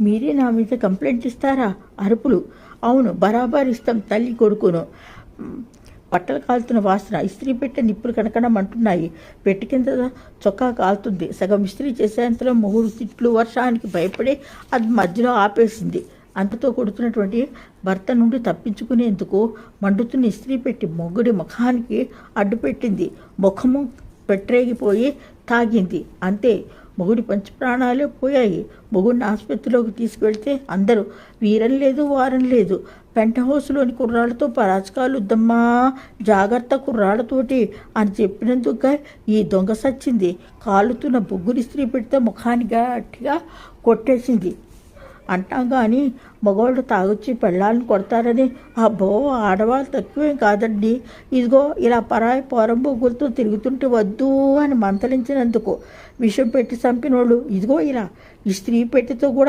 మీరే నా మీద కంప్లైంట్ ఇస్తారా అరుపులు. అవును బరాబర్ ఇస్తాం తల్లి కొడుకును. బట్టలు కాలుతున్న వాసన ఇస్త్రీ పెట్టే నిప్పులు కనకనమంటున్నాయి. పెట్టి కింద చొక్కా కాలుతుంది. సగం ఇస్త్రీ చేసేంతలో మూడు తిట్లు వర్షానికి భయపడి అది మధ్యలో ఆపేసింది. అంతతో కొడుతున్నటువంటి భర్త నుండి తప్పించుకునేందుకు మండుతున్న ఇస్త్రీ పెట్టి మొగ్గుడి ముఖానికి అడ్డుపెట్టింది. ముఖము పెట్టరేగిపోయి తాగింది. అంతే. మొగుడి పంచి ప్రాణాలే పోయాయి. మొగుడిని ఆసుపత్రిలోకి తీసుకెళ్తే అందరూ వీరం లేదు వారం లేదు. పెంట హౌస్లోని కుర్రాళ్ళతో పరాచకాలు వద్దమ్మా జాగ్రత్త కుర్రాళ్ళతోటి అని చెప్పినందుకు ఈ దొంగ సచ్చింది. కాలుతున్న బొగ్గుని స్త్రీ పెడితే ముఖాన్ని గట్టిగా కొట్టేసింది. అంటాం కానీ మగవాళ్ళు తాగొచ్చి పెళ్ళాలను కొడతారని అబ్బో ఆడవాళ్ళు తక్కువేం కాదండి. ఇదిగో ఇలా పరాయి పోరంబొగ్గులతో తిరుగుతుంటే వద్దు అని మంతలించినందుకు విషం పెట్టి చంపినోళ్ళు ఇదిగో ఇలా ఈ స్త్రీ పెట్టితో కూడా